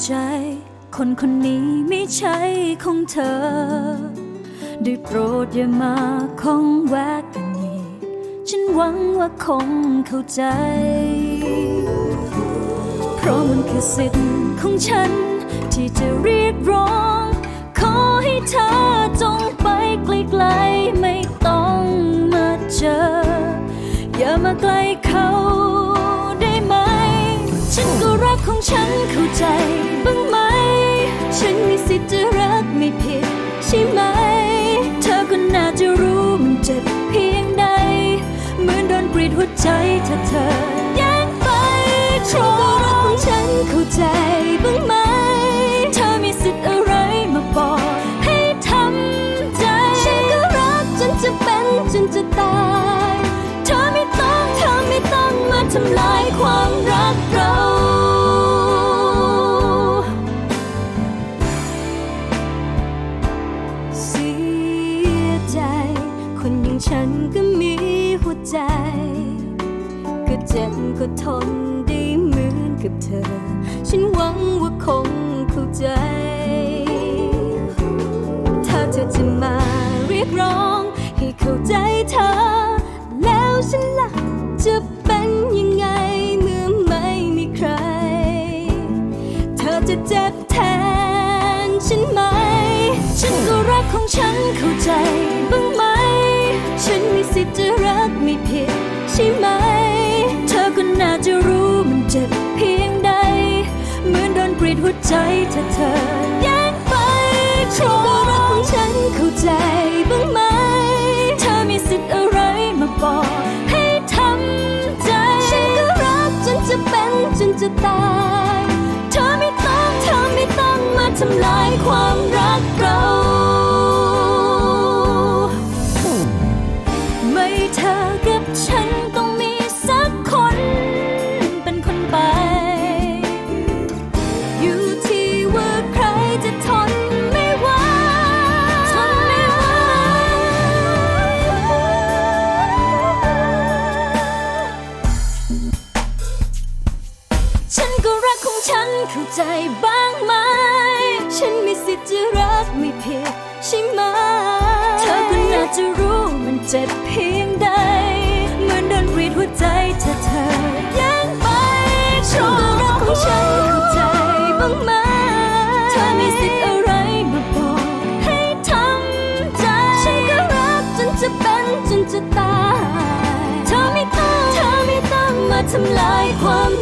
คนคนนี้ไม่ใช่ของเธอ ได้โปรดอย่ามาคงแวกกันอีกฉันหวังว่าคงเข้าใจ เพราะมันคือสิทธิ์ของฉัน ที่จะเรียกร้อง ขอให้เธอจงไปไกลๆไม่ต้องมาเจอ อย่ามาใกล้เขา ของฉันเข้าใจบ้างไหม ฉันมีสิทธิ์จะรักไม่ผิดใช่ไหม เธอก็น่าจะรู้มันเจ็บเพียงใด เหมือนโดนกรีดหัวใจถ้าเธอแย่งไปฉันก็รักของฉันเข้าใจบ้างไหม เธอมีสิทธิ์อะไรมาบอกให้ทำใจ ฉันก็รักจนจะเป็นจนจะตาย เธอไม่ต้องเธอไม่ต้องมาทำลาย ฉันก็มีหัวใจ ก็เจ็บก็ทนได้เหมือนกับเธอ ฉันหวังว่าคงเข้าใจ ถ้าเธอจะมาเรียกร้อง ให้เข้าใจเธอ แล้วฉันล่ะจะเป็นยังไงเมื่อไม่มีใคร เธอจะเจ็บแทนฉันไหม ฉันก็รักของฉันเข้าใจ หัวใจถ้าเธอแย่งไปฉันก็รักของฉันเข้าใจบ้างไหม เธอมีสิทธิ์อะไรมาบอกให้ทำใจ ฉันก็รักจนจะเป็นจนจะตาย เธอไม่ต้องเธอไม่ต้องมาทำลายความรัก เข้าใจบ้างไหม ฉันมีสิทธิ์จะรักไม่ผิดใช่ไหม เธอก็น่าจะรู้มันเจ็บเพียงใด เหมือนโดนรีดหัวใจถ้าเธอย่งไปฉันก็รักของฉันเข้าใจบ้างไหม เธอมีสิทธิ์อะไรมาบอกให้ทำใจ ฉันก็รักจนจะเป็นจนจะตาย เธอไม่ต้องเธอไม่ต้องมาทำลายความ